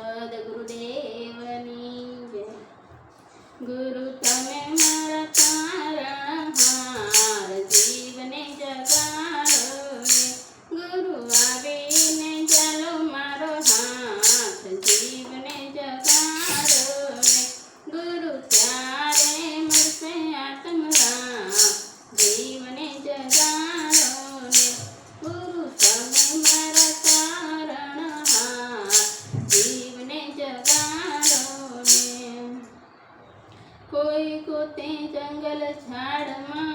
સદગુરુદેવની જય. ગુરુ તમે ઝાડમાં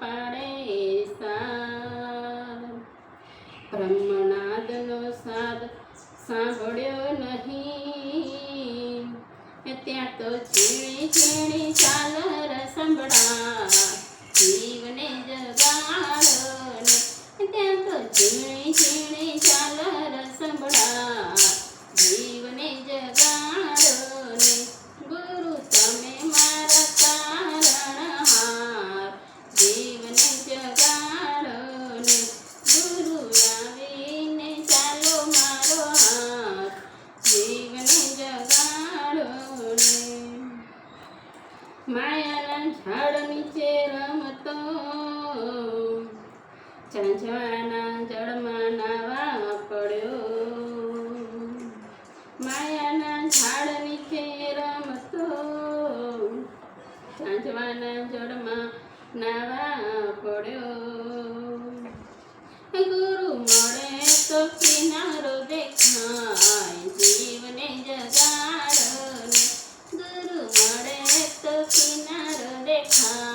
પાડે સાર સાદ સાંભળ્યો નહીં. ત્યાં તો ઝીણી ઝીણી ચાલ રસંભળા જીવને જગાડો ને ત્યાં તો ઝીણી ઝીણી ચાલ રસંભળા જીવ ઝાંઝવાના જળમાં નાવા પડ્યો. માયાના ઝાડ નીચે રમતો. ઝાંઝવાના જળમાં નાવા પડ્યો. ગુરુ મળે તો કિનારો દેખાય, જીવને જગાડો. ગુરુ મળે તો કિનારો દેખાય.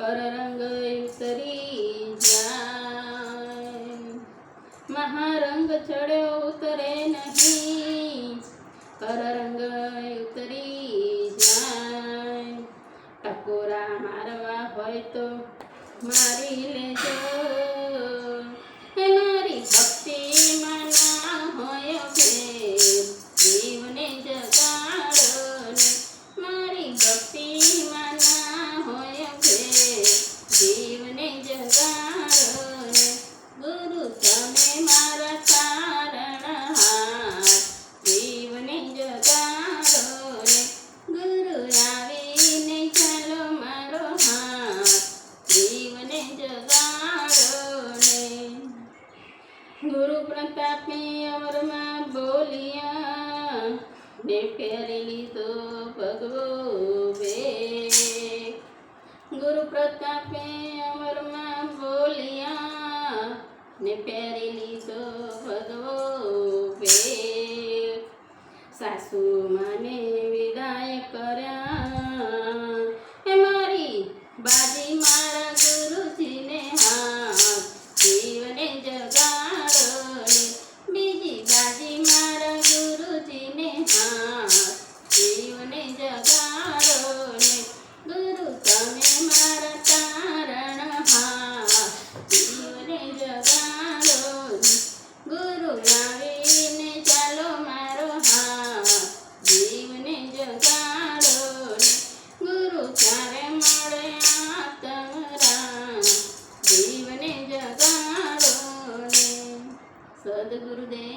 પરરંગ ઉતરી જાય. મહારંગ ચડ્યો ઉતરે નહીં. પરરંગ ઉતરી જાય. ટકોરા મારવા હોય તો મારી લેજો. ડેફેરી લીધો ભગવે ગુરુ પ્રતાપે અમરમાં બોલ્યા ને પહેરી the good day.